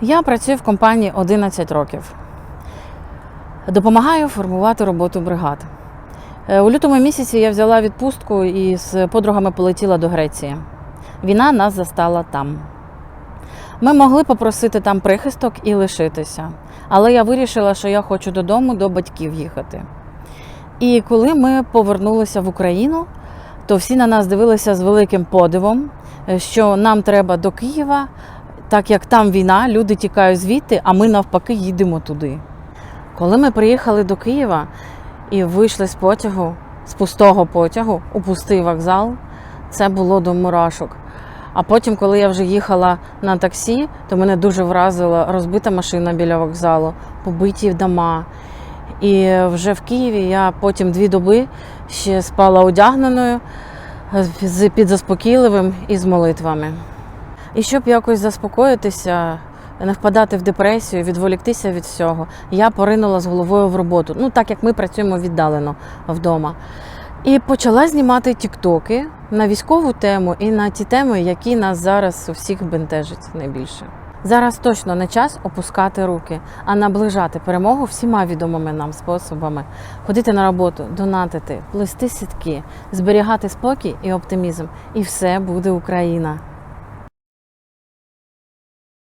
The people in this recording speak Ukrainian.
Я працюю в компанії 11 років. Допомагаю формувати роботу бригад. Е, У лютому місяці я взяла відпустку і з подругами полетіла до Греції. Війна нас застала там. Ми могли попросити там прихисток і лишитися, але я вирішила, що я хочу додому до батьків їхати. І коли ми повернулися в Україну, то всі на нас дивилися з великим подивом, е, що нам треба до Києва, так як там війна, люди тікають звідти, а ми навпаки їдемо туди. Коли ми приїхали до Києва і вийшли з потягу, з пустого потягу у пустий вокзал, це було до мурашок. А потім, коли я вже їхала на таксі, то мене дуже вразила розбита машина біля вокзалу, побиті дома. І вже в Києві я потім дві доби ще спала одягненою, з- під заспокійливим і з молитвами. І щоб якось заспокоїтися, не впадати в депресію, відволіктися від всього, я поринула з головою в роботу. Ну, так як ми працюємо віддалено вдома. І почала знімати тіктоки на військову тему і на ті теми, які нас зараз у всіх бентежать найбільше. Зараз точно не час опускати руки, а наближати перемогу всіма відомими нам способами: ходити на роботу, донатити, плести сітки, зберігати спокій і оптимізм. І все буде Україна.